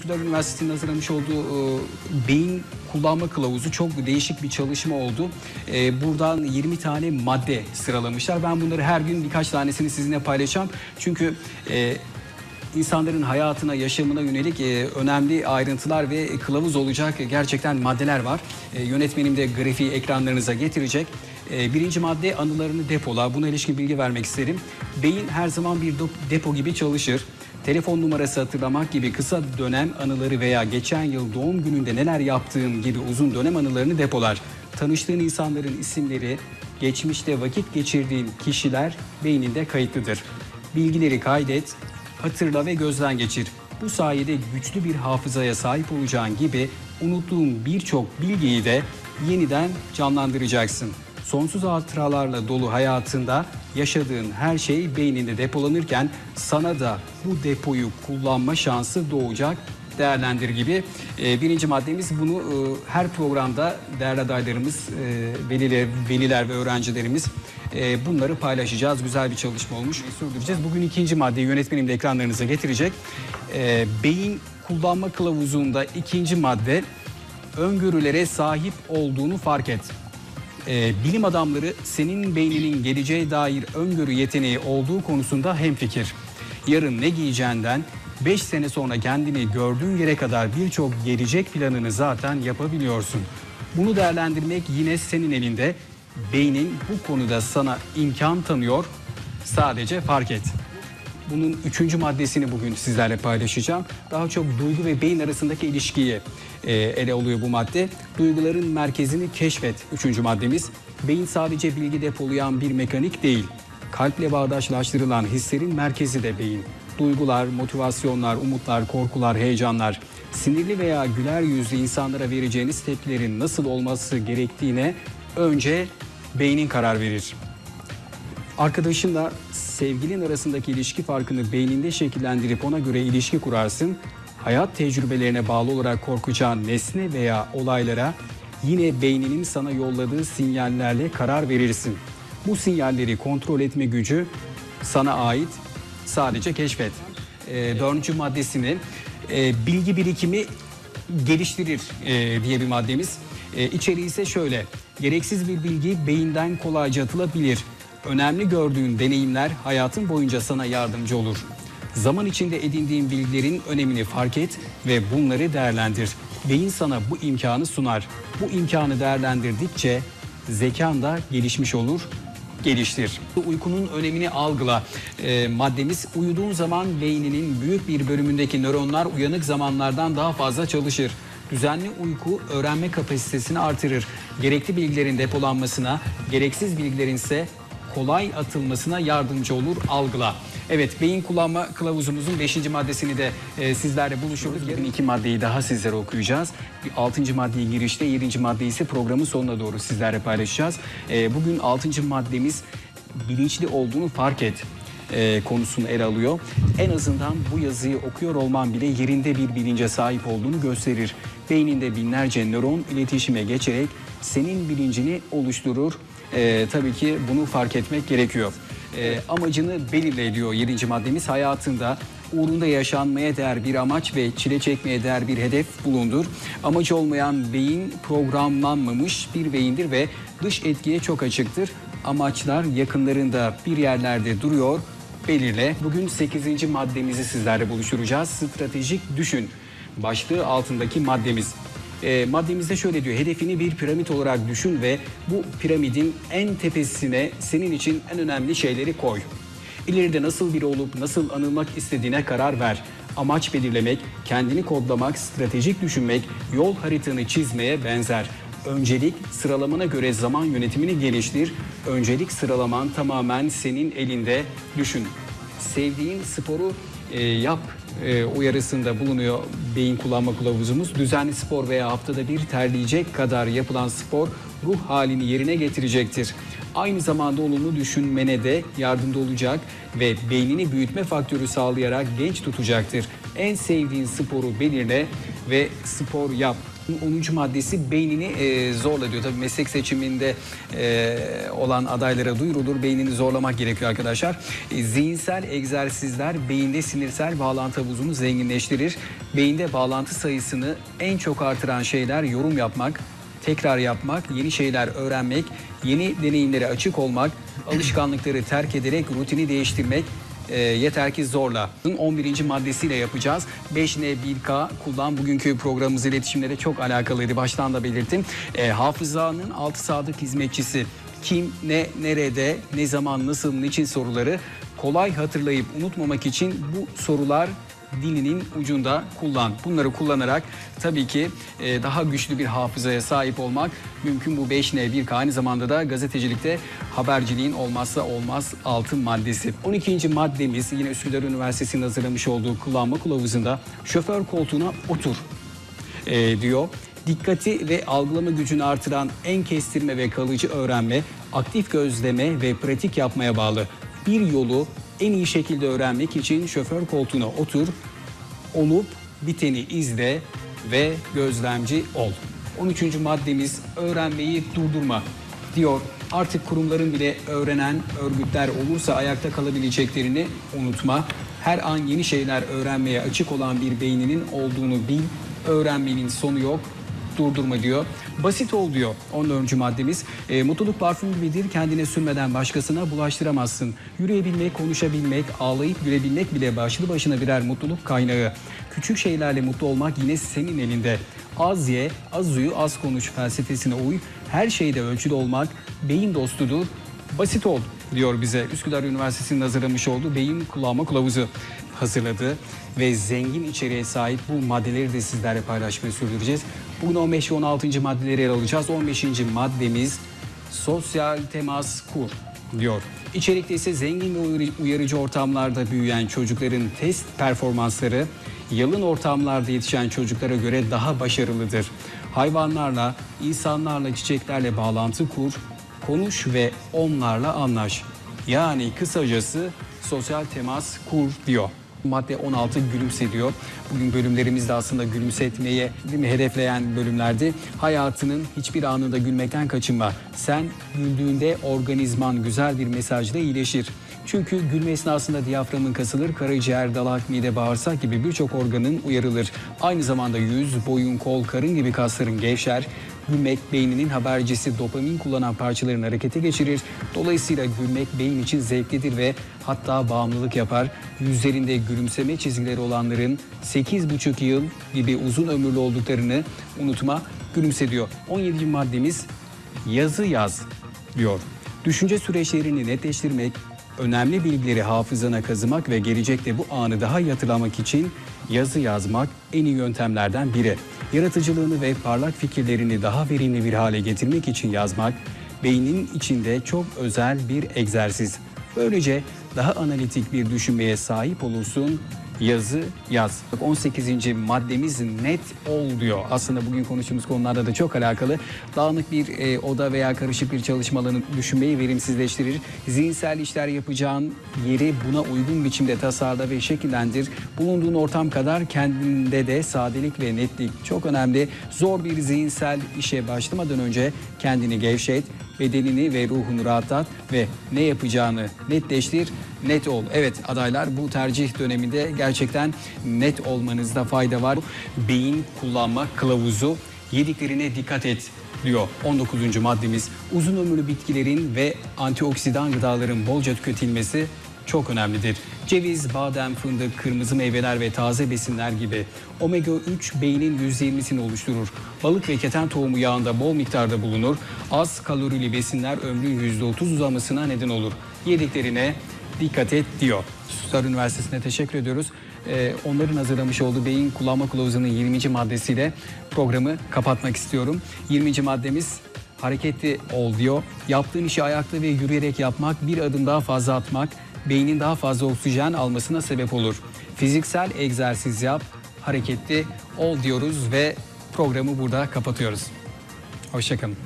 Üsküdar Üniversitesi'nin hazırlamış olduğu e, beyin kullanma kılavuzu çok değişik bir çalışma oldu. E, buradan 20 tane madde sıralamışlar. Ben bunları her gün birkaç tanesini sizinle paylaşacağım. Çünkü e, insanların hayatına, yaşamına yönelik e, önemli ayrıntılar ve kılavuz olacak gerçekten maddeler var. E, yönetmenim de grafiği ekranlarınıza getirecek. E, birinci madde anılarını depola. Buna ilişkin bilgi vermek isterim. Beyin her zaman bir depo gibi çalışır. Telefon numarası hatırlamak gibi kısa dönem anıları veya geçen yıl doğum gününde neler yaptığım gibi uzun dönem anılarını depolar. Tanıştığın insanların isimleri, geçmişte vakit geçirdiğin kişiler beyninde kayıtlıdır. Bilgileri kaydet, hatırla ve gözden geçir. Bu sayede güçlü bir hafızaya sahip olacağın gibi unuttuğun birçok bilgiyi de yeniden canlandıracaksın. Sonsuz hatıralarla dolu hayatında yaşadığın her şey beyninde depolanırken sana da bu depoyu kullanma şansı doğacak değerlendir gibi. Ee, birinci maddemiz bunu e, her programda değerli adaylarımız, e, veliler, veliler ve öğrencilerimiz e, bunları paylaşacağız. Güzel bir çalışma olmuş. Sürdüreceğiz. Bugün ikinci maddeyi yönetmenim de ekranlarınıza getirecek. E, beyin kullanma kılavuzunda ikinci madde öngörülere sahip olduğunu fark et. Ee, bilim adamları senin beyninin geleceğe dair öngörü yeteneği olduğu konusunda hemfikir. Yarın ne giyeceğinden 5 sene sonra kendini gördüğün yere kadar birçok gelecek planını zaten yapabiliyorsun. Bunu değerlendirmek yine senin elinde. Beynin bu konuda sana imkan tanıyor. Sadece fark et. Bunun üçüncü maddesini bugün sizlerle paylaşacağım. Daha çok duygu ve beyin arasındaki ilişkiyi e, ele alıyor bu madde. Duyguların merkezini keşfet. Üçüncü maddemiz. Beyin sadece bilgi depolayan bir mekanik değil. Kalple bağdaşlaştırılan hislerin merkezi de beyin. Duygular, motivasyonlar, umutlar, korkular, heyecanlar, sinirli veya güler yüzlü insanlara vereceğiniz tepkilerin nasıl olması gerektiğine önce beynin karar verir. Arkadaşınla sevgilin arasındaki ilişki farkını beyninde şekillendirip ona göre ilişki kurarsın. Hayat tecrübelerine bağlı olarak korkacağın nesne veya olaylara yine beyninin sana yolladığı sinyallerle karar verirsin. Bu sinyalleri kontrol etme gücü sana ait. Sadece keşfet. Ee, dördüncü maddesini e, bilgi birikimi geliştirir e, diye bir maddemiz. E, içeriği ise şöyle. Gereksiz bir bilgi beyinden kolayca atılabilir. Önemli gördüğün deneyimler hayatın boyunca sana yardımcı olur. Zaman içinde edindiğin bilgilerin önemini fark et ve bunları değerlendir. Beyin sana bu imkanı sunar. Bu imkanı değerlendirdikçe zekan da gelişmiş olur geliştir. Uykunun önemini algıla. Ee, maddemiz uyuduğun zaman beyninin büyük bir bölümündeki nöronlar uyanık zamanlardan daha fazla çalışır. Düzenli uyku öğrenme kapasitesini artırır. Gerekli bilgilerin depolanmasına, gereksiz bilgilerin ise kolay atılmasına yardımcı olur algıla. Evet beyin kullanma kılavuzumuzun 5. maddesini de e, sizlerle buluşuyoruz. Yarın iki maddeyi daha sizlere okuyacağız. 6. maddeyi girişte 7. maddeyi ise programın sonuna doğru sizlerle paylaşacağız. E, bugün 6. maddemiz bilinçli olduğunu fark et e, konusunu ele alıyor. En azından bu yazıyı okuyor olman bile yerinde bir bilince sahip olduğunu gösterir. Beyninde binlerce nöron iletişime geçerek senin bilincini oluşturur. E, tabii ki bunu fark etmek gerekiyor. E, amacını belirle diyor 7. maddemiz hayatında uğrunda yaşanmaya değer bir amaç ve çile çekmeye değer bir hedef bulundur. Amacı olmayan beyin programlanmamış bir beyindir ve dış etkiye çok açıktır. Amaçlar yakınlarında bir yerlerde duruyor belirle. Bugün 8. maddemizi sizlerle buluşturacağız. Stratejik düşün. Başlığı altındaki maddemiz. E, maddemizde şöyle diyor. Hedefini bir piramit olarak düşün ve bu piramidin en tepesine senin için en önemli şeyleri koy. İleride nasıl biri olup nasıl anılmak istediğine karar ver. Amaç belirlemek, kendini kodlamak, stratejik düşünmek, yol haritanı çizmeye benzer. Öncelik sıralamana göre zaman yönetimini geliştir. Öncelik sıralaman tamamen senin elinde. Düşün. Sevdiğin sporu e, yap e, uyarısında bulunuyor beyin kullanma kılavuzumuz. Düzenli spor veya haftada bir terleyecek kadar yapılan spor ruh halini yerine getirecektir. Aynı zamanda olumlu düşünmene de yardımcı olacak ve beynini büyütme faktörü sağlayarak genç tutacaktır. En sevdiğin sporu belirle ve spor yap. 10. maddesi beynini e, zorla diyor. Tabii meslek seçiminde e, olan adaylara duyurulur. Beynini zorlamak gerekiyor arkadaşlar. E, zihinsel egzersizler beyinde sinirsel bağlantı havuzunu zenginleştirir. Beyinde bağlantı sayısını en çok artıran şeyler yorum yapmak, tekrar yapmak, yeni şeyler öğrenmek, yeni deneyimlere açık olmak, alışkanlıkları terk ederek rutini değiştirmek, e, yeter ki zorla. 11. maddesiyle yapacağız. 5N1K kullan bugünkü programımız iletişimlere çok alakalıydı. Baştan da belirttim. E, hafızanın altı sadık hizmetçisi kim, ne, nerede, ne zaman, nasıl, niçin soruları kolay hatırlayıp unutmamak için bu sorular dilinin ucunda kullan. Bunları kullanarak tabii ki e, daha güçlü bir hafızaya sahip olmak mümkün. Bu 5N 1K aynı zamanda da gazetecilikte haberciliğin olmazsa olmaz altın maddesi. 12. maddemiz yine Üsküdar Üniversitesi'nin hazırlamış olduğu kullanma kılavuzunda şoför koltuğuna otur e, diyor. Dikkati ve algılama gücünü artıran en kestirme ve kalıcı öğrenme, aktif gözleme ve pratik yapmaya bağlı. Bir yolu en iyi şekilde öğrenmek için şoför koltuğuna otur, olup biteni izle ve gözlemci ol. 13. maddemiz öğrenmeyi durdurma diyor. Artık kurumların bile öğrenen örgütler olursa ayakta kalabileceklerini unutma. Her an yeni şeyler öğrenmeye açık olan bir beyninin olduğunu bil. Öğrenmenin sonu yok durdurma diyor. Basit ol diyor 14. maddemiz. E, mutluluk parfüm gibidir. Kendine sürmeden başkasına bulaştıramazsın. Yürüyebilmek, konuşabilmek, ağlayıp gülebilmek bile başlı başına birer mutluluk kaynağı. Küçük şeylerle mutlu olmak yine senin elinde. Az ye, az uyu, az konuş felsefesine uy. Her şeyde ölçülü olmak beyin dostudur. Basit ol diyor bize. Üsküdar Üniversitesi'nin hazırlamış olduğu beyin kullanma kılavuzu hazırladı ve zengin içeriğe sahip bu maddeleri de sizlerle paylaşmayı sürdüreceğiz. Bugün 15 ve 16. maddeleri ele alacağız. 15. maddemiz sosyal temas kur diyor. İçerikte ise zengin ve uyarıcı ortamlarda büyüyen çocukların test performansları yalın ortamlarda yetişen çocuklara göre daha başarılıdır. Hayvanlarla, insanlarla, çiçeklerle bağlantı kur, konuş ve onlarla anlaş. Yani kısacası sosyal temas kur diyor. Madde 16 gülümse diyor. Bugün bölümlerimizde aslında gülümsetmeye değil mi, hedefleyen bölümlerdi. Hayatının hiçbir anında gülmekten kaçınma. Sen güldüğünde organizman güzel bir mesajla iyileşir. Çünkü gülme esnasında diyaframın kasılır, karaciğer, dalak, mide, bağırsak gibi birçok organın uyarılır. Aynı zamanda yüz, boyun, kol, karın gibi kasların gevşer. Gülmek beyninin habercisi dopamin kullanan parçalarını harekete geçirir. Dolayısıyla gülmek beyin için zevklidir ve hatta bağımlılık yapar. Yüzlerinde gülümseme çizgileri olanların 8,5 yıl gibi uzun ömürlü olduklarını unutma gülümse diyor. 17. maddemiz yazı yaz diyor. Düşünce süreçlerini netleştirmek, önemli bilgileri hafızana kazımak ve gelecekte bu anı daha iyi hatırlamak için yazı yazmak en iyi yöntemlerden biri. Yaratıcılığını ve parlak fikirlerini daha verimli bir hale getirmek için yazmak, beynin içinde çok özel bir egzersiz. Böylece daha analitik bir düşünmeye sahip olursun yazı yaz. 18. maddemiz net ol diyor. Aslında bugün konuştuğumuz konularda da çok alakalı. Dağınık bir e, oda veya karışık bir çalışma alanı düşünmeyi verimsizleştirir. Zihinsel işler yapacağın yeri buna uygun biçimde tasarla ve şekillendir. Bulunduğun ortam kadar kendinde de sadelik ve netlik çok önemli. Zor bir zihinsel işe başlamadan önce kendini gevşet, bedenini ve ruhunu rahatlat ve ne yapacağını netleştir, net ol. Evet adaylar bu tercih döneminde gerçekten net olmanızda fayda var. Beyin kullanma kılavuzu yediklerine dikkat et diyor 19. maddemiz. Uzun ömürlü bitkilerin ve antioksidan gıdaların bolca tüketilmesi çok önemlidir. Ceviz, badem, fındık, kırmızı meyveler ve taze besinler gibi omega 3 beynin %20'sini oluşturur. Balık ve keten tohumu yağında bol miktarda bulunur. Az kalorili besinler ömrün %30 uzamasına neden olur. Yediklerine dikkat et diyor. Susar Üniversitesi'ne teşekkür ediyoruz. Ee, onların hazırlamış olduğu beyin kullanma kılavuzunun 20. maddesiyle programı kapatmak istiyorum. 20. maddemiz hareketli ol diyor. Yaptığın işi ayakta ve yürüyerek yapmak, bir adım daha fazla atmak, beynin daha fazla oksijen almasına sebep olur. Fiziksel egzersiz yap, hareketli ol diyoruz ve programı burada kapatıyoruz. Hoşçakalın.